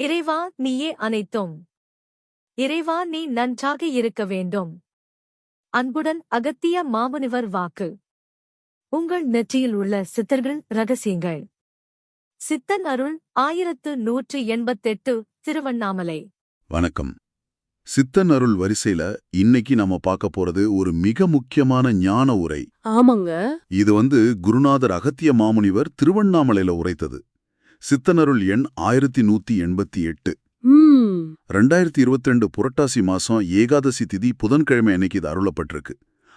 இறைவா நீயே அனைத்தும். இறைவா நீ நன்றாக இருக்க வேண்டும். அன்புடன் அகத்திய மாமுனிவர் வாக்கு. உங்கள் நெற்றியில் உள்ள சித்தர்கள் ரகசியங்கள் சித்தன் அருள் ஆயிரத்து நூற்று எண்பத்தெட்டு திருவண்ணாமலை. வணக்கம். சித்தன் அருள் வரிசையில இன்னைக்கு நாம பார்க்க போறது ஒரு மிக முக்கியமான ஞான உரை. ஆமாங்க. இது வந்து குருநாதர் அகத்திய மாமுனிவர் திருவண்ணாமலையில உரைத்தது. சித்தனருள் எண் ஆயிரத்தி நூத்தி எண்பத்தி எட்டு. ரெண்டாயிரத்தி இருபத்தி ரெண்டு புரட்டாசி மாசம் ஏகாதசி திதி புதன்கிழமை அன்னைக்கு இது அருளப்பட்டிருக்கு.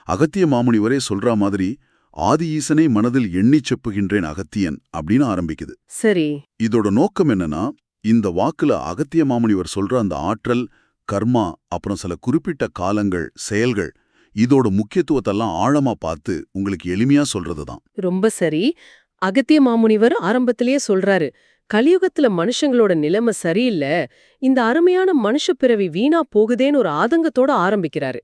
அகத்திய மாமுனிவரே சொல்ற மாதிரி ஆதி ஈசனை மனதில் எண்ணிச் செப்புகின்றேன் அகத்தியன் அப்படின்னு ஆரம்பிக்குது. சரி. இதோட நோக்கம் என்னன்னா இந்த வாக்குல அகத்திய மாமுனிவர் சொல்ற அந்த ஆற்றல் கர்மா அப்புறம் சில குறிப்பிட்ட காலங்கள் செயல்கள் இதோட முக்கியத்துவத்தெல்லாம் ஆழமா பார்த்து உங்களுக்கு எளிமையா சொல்றதுதான். ரொம்ப சரி. அகத்திய மாமுனிவர் ஆரம்பத்திலேயே சொல்றாரு கலியுகத்துல மனுஷங்களோட நிலைமை சரியில்லை இந்த அருமையான மனுஷ பிறவி வீணா போகுதேன்னு ஒரு ஆதங்கத்தோட ஆரம்பிக்கிறாரு.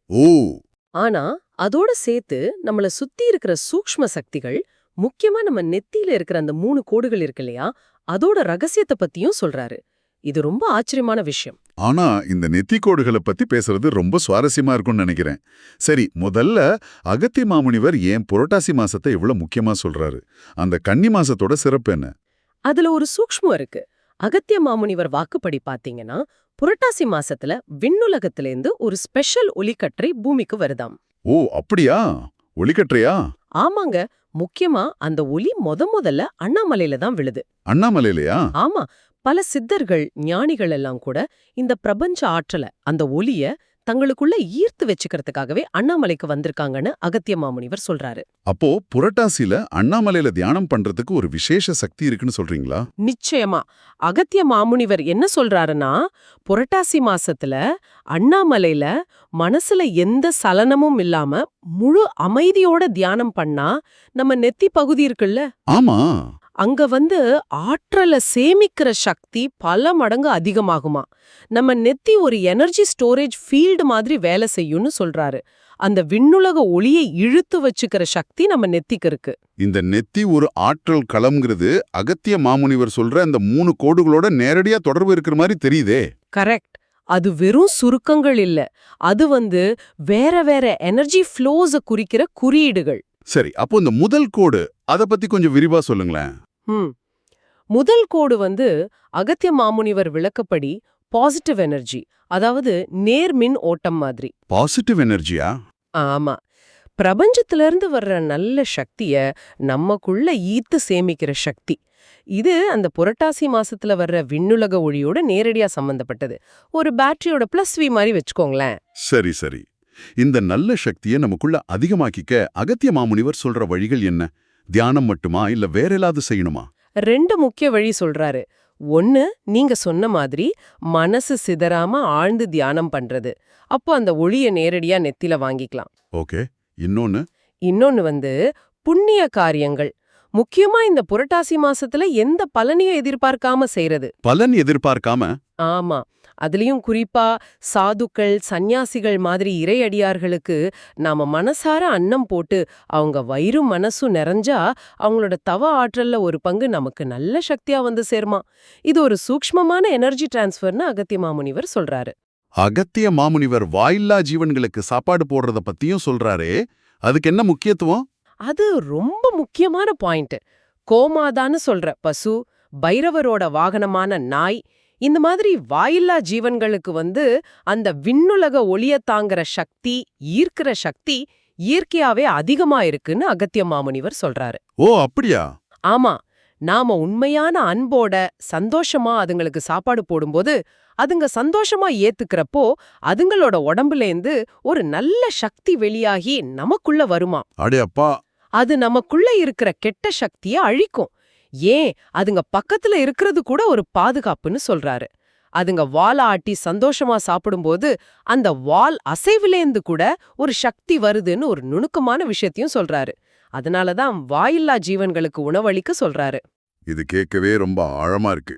ஆனா அதோட சேர்த்து நம்மள சுத்தி இருக்கிற சூக்ஷ்ம சக்திகள் முக்கியமா நம்ம நெத்தியில இருக்கிற அந்த மூணு கோடுகள் இருக்கு இல்லையா அதோட ரகசியத்தை பத்தியும் சொல்றாரு. இது ரொம்ப ஆச்சரியமான விஷயம். ஆனா இந்த நெத்திக்கோடுகளை பத்தி பேசுறது ரொம்ப சுவாரஸ்யமா இருக்கும்னு நினைக்கிறேன். சரி முதல்ல அகத்திய மாமுனிவர் ஏன் புரட்டாசி மாசத்தை இவ்வளவு முக்கியமா சொல்றாரு? அந்த கன்னி மாசத்தோட சிறப்பு என்ன? அதுல ஒரு சூக்ஷ்மம் இருக்கு. அகத்திய மாமுனிவர் வாக்குப்படி பாத்தீங்கன்னா புரட்டாசி மாசத்துல விண்ணுலகத்திலேந்து ஒரு ஸ்பெஷல் ஒலிக்கற்றை பூமிக்கு வருதாம். ஓ அப்படியா? ஒளிக்கற்றையா ஆமாங்க. முக்கியமா அந்த ஒலி முத முதல்ல அண்ணாமலையில தான் விழுது. அண்ணாமலையிலயா? ஆமா. பல சித்தர்கள் ஞானிகள் எல்லாம் கூட இந்த பிரபஞ்ச ஆற்றல அந்த ஒலிய தங்களுக்குள்ள ஈர்த்து வச்சுக்கிறதுக்காகவே அண்ணாமலைக்கு வந்திருக்காங்கன்னு அகத்திய மாமுனிவர் சொல்றாரு. அப்போ புரட்டாசில அண்ணாமலையில தியானம் பண்றதுக்கு ஒரு விசேஷ சக்தி இருக்குன்னு சொல்றீங்களா? நிச்சயமா. அகத்திய மாமுனிவர் என்ன சொல்றாருன்னா புரட்டாசி மாசத்துல அண்ணாமலையில மனசுல எந்த சலனமும் இல்லாம முழு அமைதியோட தியானம் பண்ணா நம்ம நெத்தி பகுதி இருக்குல்ல? ஆமா. அங்க வந்து ஆற்றலை சேமிக்கிற சக்தி பல மடங்கு அதிகமாகுமா. நம்ம நெத்தி ஒரு எனர்ஜி ஸ்டோரேஜ் ஃபீல்டு மாதிரி வேலை செய்யும்னு சொல்றாரு. அந்த விண்ணுலக ஒளியை இழுத்து வச்சுக்கிற சக்தி நம்ம நெத்திக்கு இருக்கு. இந்த நெத்தி ஒரு ஆற்றல் களம்ங்கிறது அகத்திய மாமுனிவர் சொல்ற அந்த மூணு கோடுகளோட நேரடியா தொடர்பு இருக்கிற மாதிரி தெரியுதே. கரெக்ட் அது வெறும் சுருக்கங்கள் இல்ல. அது வந்து வேற வேற எனர்ஜி ஃப்ளோஸ குறிக்கிற குறியீடுகள். சரி அப்போ இந்த முதல் கோடு அத பத்தி கொஞ்சம் விரிவா சொல்லுங்களேன். ம். முதல் கோடு வந்து அகத்திய மாமுனிவர் விளக்கப்படி பாசிட்டிவ் எனர்ஜி அதாவது நேர்மின் ஓட்டம் மாதிரி. பாசிட்டிவ் எனர்ஜியா ஆமா. பிரபஞ்சத்துல இருந்து வர்ற நல்ல சக்திய நமக்குள்ள ஈர்த்து சேமிக்கிற சக்தி. இது அந்த புரட்டாசி மாசத்துல வர்ற விண்ணுலக ஒளியோட நேரடியா சம்பந்தப்பட்டது. ஒரு பேட்டரியோட பிளஸ் வி மாதிரி வச்சுக்கோங்களேன். சரி சரி. இந்த நல்ல சக்தியை நமக்குள்ள அதிகமாக்கிக்க அகத்திய மாமுனிவர் சொல்ற வழிகள் என்ன? தியானம் மட்டுமா இல்ல வேற ஏதாவது செய்யணுமா? ரெண்டு முக்கிய வழி சொல்றாரு. ஒன்னு நீங்க சொன்ன மாதிரி மனசு சிதறாம ஆழ்ந்து தியானம் பண்றது. அப்போ அந்த ஒளிய நேரடியா நெத்தில வாங்கிக்கலாம். ஓகே. இன்னொன்னு? இன்னொன்னு வந்து புண்ணிய காரியங்கள். முக்கியமா இந்த புரட்டாசி மாசத்துல எந்த பலனையும் எதிர்பார்க்காம செய்யறது பலன் எதிர்பார்க்காம? ஆமா. அதுலயும் குறிப்பா சாதுக்கள் சந்நியாசிகள் மாதிரி இறையடியார்களுக்கு நாம மனசார அன்னம் போட்டு அவங்க வயிறும் மனசும் நிறைஞ்சா அவங்களோட தவ ஆற்றல்ல ஒரு பங்கு நமக்கு நல்ல சக்தியா வந்து சேருமா. இது ஒரு சூக்ஷ்மமான எனர்ஜி டிரான்ஸ்ஃபர்னு அகத்திய மாமுனிவர் சொல்றாரு. அகத்திய மாமுனிவர் வாயில்லா ஜீவன்களுக்கு சாப்பாடு போடுறத பத்தியும் சொல்றாரே. அதுக்கு என்ன முக்கியத்துவம்? அது ரொம்ப முக்கியமான பாயிண்ட். கோமாதான்னு சொல்ற பசு பைரவரோட வாகனமான நாய் இந்த மாதிரி வாயில்லா ஜீவன்களுக்கு வந்து அந்த விண்ணுலக ஒளிய தாங்குற சக்தி ஈர்க்கிற சக்தி இயற்கையாவே அதிகமா இருக்குன்னு அகத்திய மாமுனிவர் சொல்றாரு. ஓ அப்படியா? ஆமா. நாம உண்மையான அன்போட சந்தோஷமா அதுங்களுக்கு சாப்பாடு போடும்போது அதுங்க சந்தோஷமா ஏத்துக்கிறப்போ அதுங்களோட உடம்புலேந்து ஒரு நல்ல சக்தி வெளியாகி நமக்குள்ள வருமா அடே அப்பா அது நமக்குள்ள இருக்கிற கெட்ட சக்திய அழிக்கும். ஏன்? அதுங்க பக்கத்துல இருக்கிறது கூட ஒரு பாதுகாப்புன்னு சொல்றாரு. அதுங்க வால் ஆட்டி சந்தோஷமா சாப்பிடும்போது அந்த வால் அசைவிலேந்து கூட ஒரு சக்தி வருதுன்னு ஒரு நுணுக்கமான விஷயத்தையும் சொல்றாரு. அதனாலதான் வாயில்லா ஜீவன்களுக்கு உணவளிக்க சொல்றாரு. இது கேட்கவே ரொம்ப ஆழமா இருக்கு.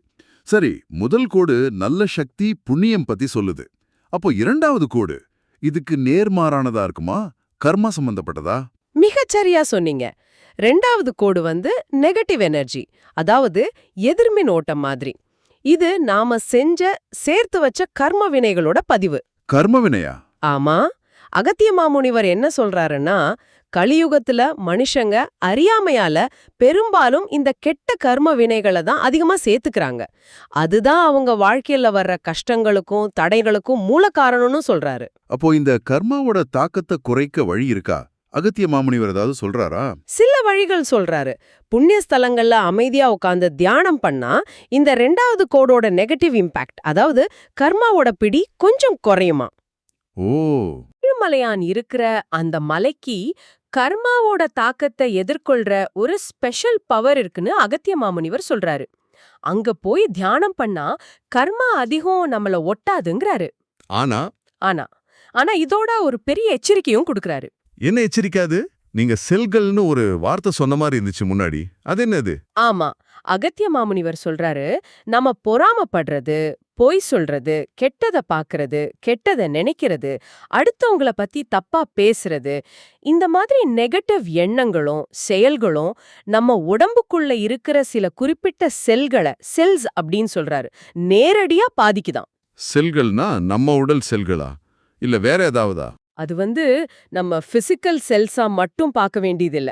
சரி முதல் கோடு நல்ல சக்தி புண்ணியம் பத்தி சொல்லுது. அப்போ இரண்டாவது கோடு இதுக்கு நேர்மாறானதா இருக்குமா? கர்மா சம்பந்தப்பட்டதா? மிகச்சரியா சொன்னீங்க. ரெண்டாவது கோடு வந்து நெகட்டிவ் எனர்ஜி அதாவது எதிர்மின் ஓட்டம் மாதிரி. இது நாம செஞ்ச சேர்த்து வச்ச கர்ம வினைகளோட பதிவு. கர்ம வினையா? ஆமா. அகத்திய மாமுனிவர் என்ன சொல்றாருன்னா கலியுகத்துல மனுஷங்க அறியாமையால பெரும்பாலும் இந்த கெட்ட கர்ம வினைகளை தான் அதிகமா சேர்த்துக்கறாங்க. அதுதான் அவங்க வாழ்க்கையில வர்ற கஷ்டங்களுக்கும் தடைகளுக்கும் மூல காரணம்னு சொல்றாரு. அப்போ இந்த கர்மாவோட தாக்கத்தை குறைக்க வழி இருக்கா? அகத்திய மாமுனிவர் ஏதாவது சொல்றாரா? சில வழிகள் சொல்றாரு. புண்ணிய ஸ்தலங்கள்ல அமைதியா உட்கார்ந்து தியானம் பண்ணா இந்த ரெண்டாவது கோடோட நெகட்டிவ் இம்பாக்ட் அதாவது கர்மாவோட பிடி கொஞ்சம் குறையுமா? ஓ. திருமலையான் இருக்கிற அந்த மலைக்கு கர்மாவோட தாக்கத்தை எதிர்கொள்ற ஒரு ஸ்பெஷல் பவர் இருக்குன்னு அகத்திய மாமுனிவர் சொல்றாரு. அங்க போய் தியானம் பண்ணா கர்மா அதிகம் நம்மள ஒட்டாதுங்கிறாரு. ஆனா? ஆனா ஆனா இதோட ஒரு பெரிய எச்சரிக்கையும் கொடுக்கறாரு. என்ன எச்சரிக்காது? நீங்க செல்கள்னு ஒரு வார்த்தை சொன்ன மாதிரி இருந்துச்சு முன்னாடி. அது என்னது? ஆமா. அகத்திய மாமுனிவர் சொல்றாரு நம்ம பொறாமப்படுறது பொய் சொல்றது கெட்டத பாக்குறது கெட்டத நினைக்கிறது அடுத்தவங்கள பத்தி தப்பா பேசுறது இந்த மாதிரி நெகட்டிவ் எண்ணங்களும் செயல்களும் நம்ம உடம்புக்குள்ள இருக்கிற சில குறிப்பிட்ட செல்களை செல்ஸ் அப்படின்னு சொல்றாரு நேரடியா பாதிக்குதாம் செல்கள்னா நம்ம உடல் செல்களா? இல்ல வேற ஏதாவதா? அது வந்து நம்ம பிசிக்கல் செல்ஸா மட்டும் பார்க்க வேண்டியதில்ல.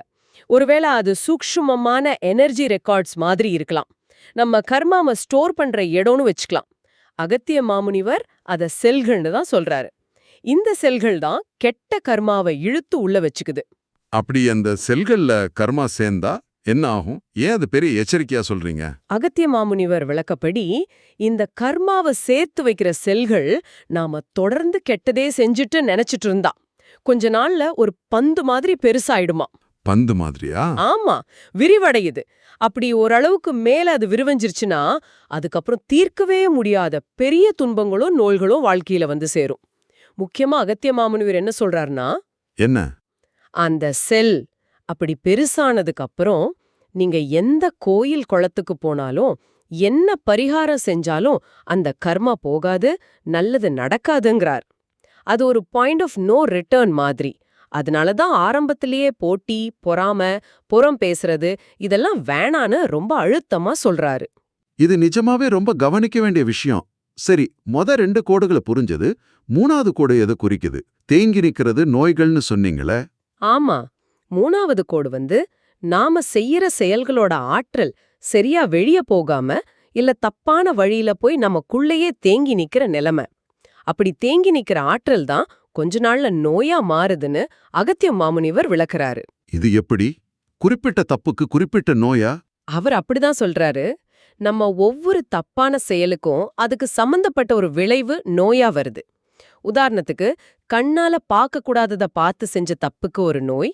ஒருவேளை அது சூக்ஷ்மமான எனர்ஜி ரெக்கார்ட்ஸ் மாதிரி இருக்கலாம். நம்ம கர்மாவை ஸ்டோர் பண்ற இடம்னு வச்சுக்கலாம். அகத்திய மாமுனிவர் அத செல்கள்னு தான் சொல்றாரு. இந்த செல்கள் தான் கெட்ட கர்மாவை இழுத்து உள்ள வச்சுக்குது. அப்படி அந்த செல்கள்ல கர்மா சேர்ந்தா என்ன ஆகும்? ஏன் அது பெரிய எச்சரிக்கையா சொல்றீங்க? அகத்திய மாமுனிவர் விளக்கப்படி இந்த கர்மாவை சேர்த்து வைக்கிற செல்கள் நாம தொடர்ந்து கெட்டதே செஞ்சுட்டு நினைச்சிட்டு இருந்தா. கொஞ்ச நாள்ல ஒரு பந்து மாதிரி பெருசாயிடுமா. பந்து மாதிரியா? ஆமா விரிவடையுது. அப்படி ஓரளவுக்கு மேல அது விரிவஞ்சிருச்சுன்னா அதுக்கப்புறம் தீர்க்கவே முடியாத பெரிய துன்பங்களும் நோய்களும் வாழ்க்கையில வந்து சேரும். முக்கியமா அகத்திய மாமுனிவர் என்ன சொல்றாருன்னா என்ன? அந்த செல் அப்படி பெருசானதுக்கு அப்புறம் நீங்க எந்த கோயில் குளத்துக்கு போனாலும் என்ன பரிகாரம் செஞ்சாலும் அந்த கர்மா போகாது நல்லது நடக்காதுங்கிறார். அது ஒரு பாயிண்ட் ஆஃப் நோ ரிட்டர்ன் மாதிரி. அதனால தான் ஆரம்பத்திலேயே போட்டி பொறாம புறம் பேசுறது இதெல்லாம் வேணான்னு ரொம்ப அழுத்தமா சொல்றாரு. இது நிஜமாவே ரொம்ப கவனிக்க வேண்டிய விஷயம். சரி மொத ரெண்டு கோடுகளை புரிஞ்சது மூணாவது கோடு எதை குறிக்குது? தேங்கி நிக்கிறது நோய்கள்னு சொன்னீங்களே? ஆமா. மூணாவது கோடு வந்து நாம செய்யற செயல்களோட ஆற்றல் சரியா வெளிய போகாம இல்ல தப்பான வழியில போய் நமக்குள்ளேயே தேங்கி நிக்கிற நிலைமை. அப்படி தேங்கி நிக்கிற ஆற்றல் தான் கொஞ்ச நாள்ல நோயா மாறுதுன்னு அகத்திய மாமுனிவர் விளக்குறாரு. இது எப்படி? குறிப்பிட்ட தப்புக்கு குறிப்பிட்ட நோயா? அவர் அப்படிதான் சொல்றாரு. நம்ம ஒவ்வொரு தப்பான செயலுக்கும் அதுக்கு சம்பந்தப்பட்ட ஒரு விளைவு நோயா வருது. உதாரணத்துக்கு கண்ணால பார்க்க கூடாதத பார்த்து செஞ்ச தப்புக்கு ஒரு நோய்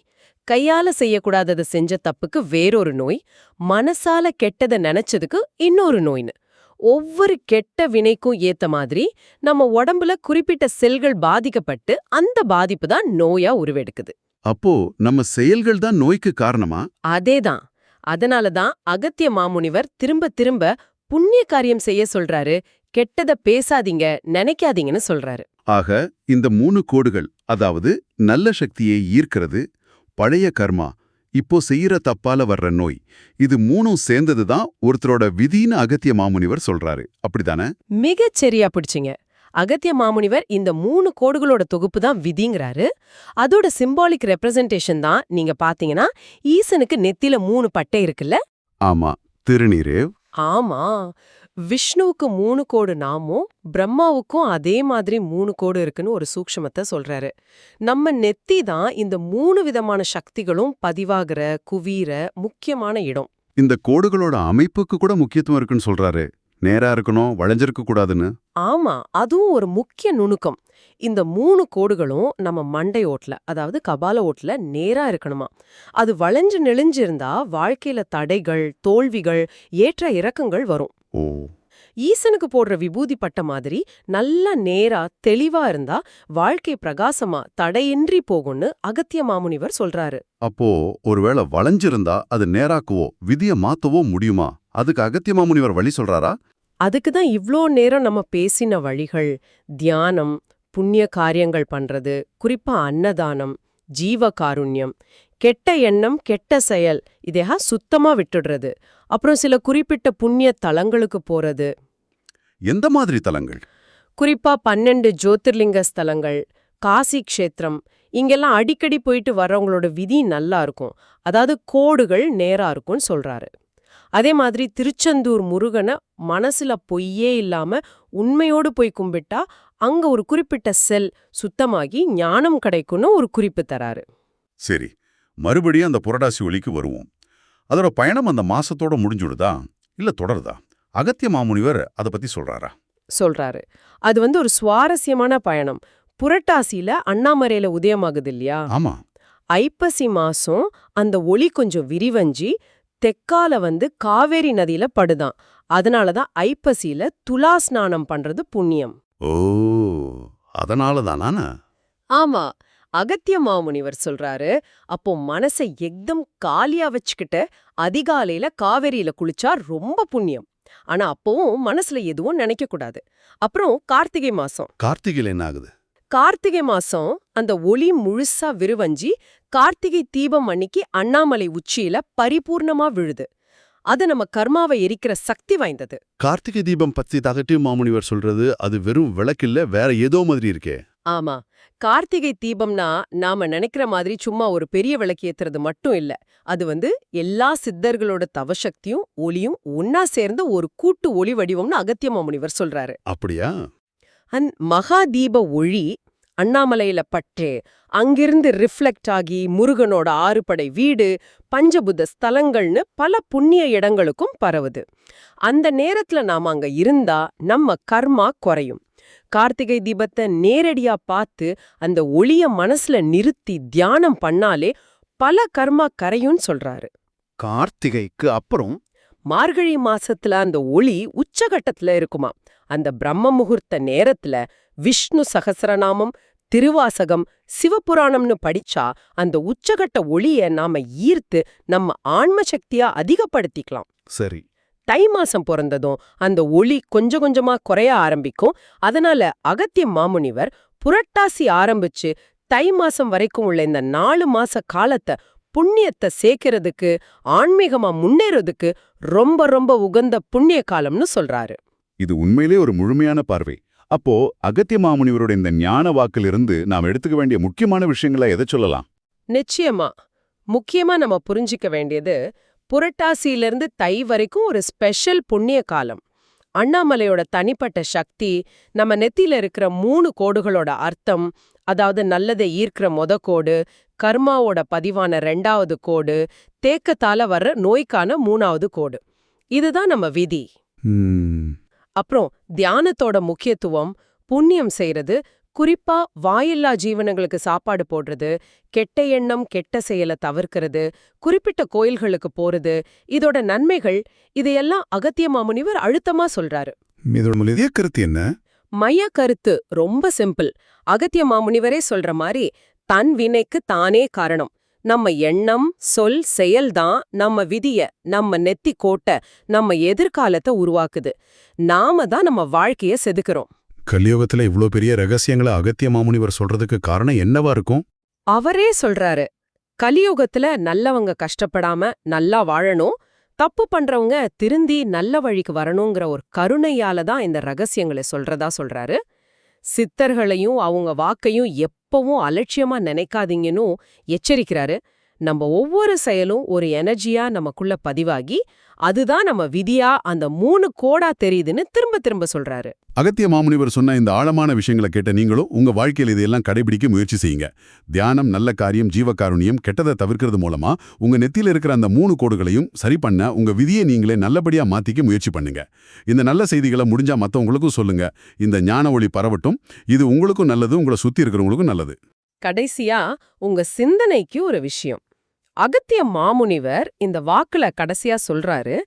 கையால செய்யக்கூடாதத செஞ்ச தப்புக்கு வேறொரு நோய் மனசால கெட்டத நினைச்சதுக்கு இன்னொரு நோய்னு. ஒவ்வொரு கெட்ட வினைக்கும் ஏத்த மாதிரி நம்ம உடம்புல குறிப்பிட்ட செல்கள் பாதிக்கப்பட்டு அந்த பாதிப்பு தான் நோயா உருவெடுக்குது. அப்போ நம்ம செயல்கள் தான் நோய்க்கு காரணமா? அதேதான். அதனால தான் அகத்திய மாமுனிவர் திரும்ப திரும்ப புண்ணிய காரியம் செய்ய சொல்றாரு கெட்டத பேசாதீங்க நினைக்காதீங்கன்னு சொல்றாரு. ஆக இந்த மூணு கோடுகள் அதாவது நல்ல சக்தியை ஈர்க்கிறது பழைய கர்மா இப்போ செய்யற தப்பால வர்ற நோய் இது மூணும் சேர்ந்தது தான் ஒருத்தரோட விதின்னு அகத்திய மாமுனிவர் சொல்றாரு. அப்படிதானே மிகச் சரியா பிடிச்சிங்க. அகத்திய மாமுனிவர் இந்த மூணு கோடுகளோட தொகுப்பு தான் விதிங்கிறாரு. அதோட சிம்பாலிக் ரெப்ரசன்டேஷன் தான் நீங்க பாத்தீங்கன்னா ஈசனுக்கு நெத்தில மூணு பட்டை இருக்குல்ல? ஆமா திருநீரேவ். ஆமா. விஷ்ணுவுக்கு மூணு கோடு நாமும் பிரம்மாவுக்கும் அதே மாதிரி மூணு கோடு இருக்குன்னு ஒரு சூக்ஷ்மத்தை சொல்றாரு. நம்ம நெத்தி தான் இந்த மூணு விதமான சக்திகளும் பதிவாகிற குவீர முக்கியமான இடம். இந்த கோடுகளோட அமைப்புக்கு கூட முக்கியத்துவம் இருக்குன்னு சொல்றாரு. நேரா இருக்கணும் வளைஞ்சிருக்க கூடாதுன்னு. ஆமா அதுவும் ஒரு முக்கிய நுணுக்கம். இந்த மூணு கோடுகளும் நம்ம மண்டை ஓட்ல அதாவது கபால ஓட்ல நேரா இருக்கணுமா. அது வளைஞ்சு நெளிஞ்சு இருந்தா வாழ்க்கையில தடைகள் தோல்விகள் ஏற்ற இறக்கங்கள் வரும். ஓ. ஈசனுக்கு போடுற விபூதி பட்ட மாதிரி நல்லா நேரா தெளிவா இருந்தா வாழ்க்கை பிரகாசமா தடையின்றி போகும்னு அகத்திய மாமுனிவர் சொல்றாரு. அப்போ ஒருவேளை வளைஞ்சிருந்தா அது நேராக்குவோ விதிய மாத்தவோ முடியுமா? அதுக்கு அகத்திய மாமுனிவர் வழி சொல்றாரா? அதுக்கு தான் இவ்ளோ நேரம் நம்ம பேசின வழிகள் தியானம் புண்ணிய காரியங்கள் பண்றது குறிப்பா அன்னதானம் ஜீவ காருண்யம் கெட்ட எண்ணம் கெட்ட செயல் இதையா சுத்தமா விட்டுடுறது. அப்புறம் சில குறிப்பிட்ட புண்ணிய தலங்களுக்கு போறது. எந்த மாதிரி தலங்கள்? குறிப்பா பன்னெண்டு ஜோதிர்லிங்க ஸ்தலங்கள் காசி க்ஷேத்திரம் இங்கெல்லாம் அடிக்கடி போயிட்டு வர்றவங்களோட விதி நல்லா இருக்கும். அதாவது கோடுகள் நேரா இருக்கும்னு சொல்றாரு. அதே மாதிரி திருச்செந்தூர் முருகனை மனசுல பொய்யே இல்லாம உண்மையோடு போய் கும்பிட்டா அங்க ஒரு குறிப்பிட்ட செல் சுத்தமாகி ஞானம் கிடைக்கும்னு ஒரு குறிப்பு தராரு. சரி. மறுபடியும் அந்த புரட்டாசி ஒலிக்கு வருவோம். அதோட பயணம் அந்த மாசத்தோட முடிஞ்சுடுதா? இல்ல தொடருதா? அகத்திய மாமுனிவர் அதை பத்தி சொல்றாரா? சொல்றாரு. அது வந்து ஒரு சுவாரஸ்யமான பயணம். புரட்டாசியில அண்ணாமரையில உதயமாகுது இல்லையா? ஆமா. ஐப்பசி மாசம் அந்த ஒளி கொஞ்சம் விரிவஞ்சி தெக்கால வந்து காவேரி நதியில படுதான். அதனாலதான் ஐப்பசியில துலா ஸ்நானம் பண்றது புண்ணியம். ஓ அதனால தானா ஆமா. அகத்திய மாமுனிவர் சொல்றாரு அப்போ மனசை எக்தம் காலியா வச்சுக்கிட்டு அதிகாலையில காவேரியில குளிச்சா ரொம்ப புண்ணியம். ஆனா அப்பவும் மனசுல எதுவும் நினைக்க கூடாது. அப்புறம் கார்த்திகை மாசம். கார்த்திகையில் என்ன ஆகுது? கார்த்திகை மாசம் அந்த ஒளி முழுசா விருவஞ்சி கார்த்திகை தீபம் அன்னிக்கு அண்ணாமலை உச்சியில பரிபூர்ணமா விழுது. அது நம்ம கர்மாவை எரிக்கிற சக்தி வாய்ந்தது. கார்த்திகை தீபம் பத்தி தகட்டி மாமுனிவர் சொல்றது அது வெறும் விளக்கில்ல வேற ஏதோ மாதிரி இருக்கே. ஆமா. கார்த்திகை தீபம்னா நாம நினைக்கிற மாதிரி சும்மா ஒரு பெரிய விளக்கு ஏத்துறது மட்டும் இல்ல. அது வந்து எல்லா சித்தர்களோட தவசக்தியும் ஒளியும் ஒன்னா சேர்ந்த ஒரு கூட்டு ஒளி வடிவம்னு அகத்திய மாமுனிவர் சொல்றாரு. அப்படியா? அந் மகாதீப ஒளி அண்ணாமலையில பற்றே அங்கிருந்து ரிஃப்ளெக்ட் ஆகி முருகனோட ஆறுபடை வீடு பஞ்சபுத ஸ்தலங்கள்னு பல புண்ணிய இடங்களுக்கும் பரவுது. அந்த நேரத்துல நாம அங்க இருந்தா நம்ம கர்மா குறையும். கார்த்திகை தீபத்தை நேரடியா பார்த்து அந்த ஒளிய மனசுல நிறுத்தி தியானம் பண்ணாலே பல கர்மா கரையும்னு சொல்றாரு. கார்த்திகைக்கு அப்புறம்? மார்கழி மாசத்துல அந்த ஒளி உச்சகட்டத்துல இருக்குமா. அந்த பிரம்ம முகூர்த்த நேரத்துல விஷ்ணு சகசரநாமம் திருவாசகம் சிவபுராணம்னு படிச்சா அந்த உச்சகட்ட ஒளிய நாம ஈர்த்து நம்ம ஆன்ம சக்தியா அதிகப்படுத்திக்கலாம். சரி. தை மாசம் பிறந்ததும் அந்த ஒளி கொஞ்சம் கொஞ்சமா குறைய ஆரம்பிக்கும். அதனால அகத்திய மாமுனிவர் புரட்டாசி ஆரம்பிச்சு தை மாசம் வரைக்கும் உள்ள இந்த நாலு மாச காலத்தை புண்ணியத்தை சேர்க்கறதுக்கு ஆன்மீகமா முன்னேறதுக்கு ரொம்ப ரொம்ப உகந்த புண்ணிய காலம்னு சொல்றாரு. இது உண்மையிலே ஒரு முழுமையான பார்வை. அப்போ அகத்திய மாமுனிவரோட இந்த ஞான வாக்கிலிருந்து நாம் எடுத்துக்க வேண்டிய முக்கியமான விஷயங்களை எதை சொல்லலாம்? நிச்சயமா. முக்கியமா நம்ம புரிஞ்சிக்க வேண்டியது புரட்டாசியிலிருந்து தை வரைக்கும் ஒரு ஸ்பெஷல் புண்ணிய காலம். அண்ணாமலையோட தனிப்பட்ட சக்தி நம்ம நெத்தியில இருக்கிற மூணு கோடுகளோட அர்த்தம் அதாவது நல்லதை ஈர்க்கிற மொத கோடு கர்மாவோட பதிவான ரெண்டாவது கோடு தேக்கத்தால வர்ற நோய்க்கான மூணாவது கோடு. இதுதான் நம்ம விதி. அப்புறம் தியானத்தோட முக்கியத்துவம் புண்ணியம் செய்யறது குறிப்பா வாயில்லா ஜீவனங்களுக்கு சாப்பாடு போடுறது கெட்ட எண்ணம் கெட்ட செயலை தவிர்க்கிறது குறிப்பிட்ட கோயில்களுக்கு போறது இதோட நன்மைகள் இதையெல்லாம் அகத்திய மாமுனிவர் அழுத்தமா சொல்றாரு. கருத்து என்ன? மைய கருத்து ரொம்ப சிம்பிள். அகத்திய மாமுனிவரே சொல்ற மாதிரி தன் வினைக்கு தானே காரணம். நம்ம எண்ணம் சொல் செயல்தான் நம்ம விதிய நம்ம நெத்தி கோட்ட நம்ம எதிர்காலத்தை உருவாக்குது. நாம தான் நம்ம வாழ்க்கைய செதுக்குறோம். கலியுகத்துல இவ்ளோ பெரிய ரகசியங்களை அகத்திய மாமுனிவர் சொல்றதுக்கு காரணம் என்னவா இருக்கும்? அவரே சொல்றாரு. கலியுகத்துல நல்லவங்க கஷ்டப்படாம நல்லா வாழணும். தப்பு பண்றவங்க திருந்தி நல்ல வழிக்கு வரணுங்கிற ஒரு கருணையால தான் இந்த ரகசியங்களை சொல்றதா சொல்றாரு. சித்தர்களையும் அவங்க வாக்கையும் எப்பவும் அலட்சியமா நினைக்காதீங்கன்னு எச்சரிக்கிறாரு. நம்ம ஒவ்வொரு செயலும் ஒரு எனர்ஜியா நமக்குள்ள பதிவாகி அதுதான் நம்ம விதியா அந்த மூணு கோடா தெரியுதுன்னு திரும்ப திரும்ப சொல்றாரு. அகத்திய மாமுனிவர் சொன்ன இந்த ஆழமான விஷயங்களை கேட்ட நீங்களும் உங்க வாழ்க்கையில் இதையெல்லாம் கடைபிடிக்க முயற்சி செய்யுங்க. தியானம் நல்ல காரியம் ஜீவகாருண்யம் கெட்டதை தவிர்க்கிறது மூலமா உங்க நெத்தியில் இருக்கிற அந்த மூணு கோடுகளையும் சரி பண்ண உங்க விதியை நீங்களே நல்லபடியா மாத்திக்க முயற்சி பண்ணுங்க. இந்த நல்ல செய்திகளை முடிஞ்சா மத்தவங்களுக்கும் சொல்லுங்க. இந்த ஞான ஒளி பரவட்டும். இது உங்களுக்கும் நல்லது உங்களை சுத்தி இருக்கிறவங்களுக்கும் நல்லது. கடைசியா உங்க சிந்தனைக்கு ஒரு விஷயம். அகத்திய மாமுனிவர் இந்த வாக்குல கடைசியா சொல்றாரு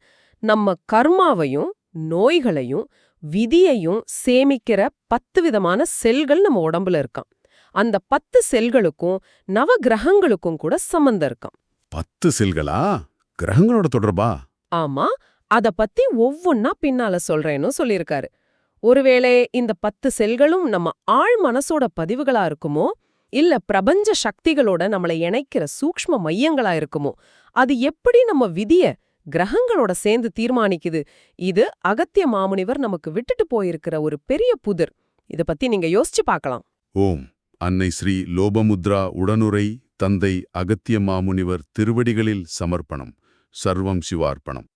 நம்ம கர்மாவையும் நோய்களையும் விதியையும் சேமிக்கிற பத்து விதமான செல்கள் நம்ம உடம்புல இருக்காம். அந்த பத்து செல்களுக்கும் நவ கிரகங்களுக்கும் கூட சம்பந்தம் இருக்காம். பத்து செல்களா? கிரகங்களோட தொடர்பா? ஆமா அத பத்தி ஒவ்வொன்னா பின்னால சொல்றேன்னு சொல்லியிருக்காரு. ஒருவேளை இந்த பத்து செல்களும் நம்ம ஆழ் மனசோட பதிவுகளா இருக்குமோ இல்ல பிரபஞ்ச சக்திகளோட நம்மளை இணைக்கிற சூக்ஷ்ம மையங்களா இருக்குமோ? அது எப்படி நம்ம விதிய கிரகங்களோட சேர்ந்து தீர்மானிக்குது? இது அகத்திய மாமுனிவர் நமக்கு விட்டுட்டு போயிருக்கிற ஒரு பெரிய புதிர். இத பத்தி நீங்க யோசிச்சு பார்க்கலாம். ஓம். அன்னை ஸ்ரீ லோபமுத்ரா உடனுரை தந்தை அகத்திய மாமுனிவர் திருவடிகளில் சமர்ப்பணம். சர்வம் சிவார்ப்பணம்.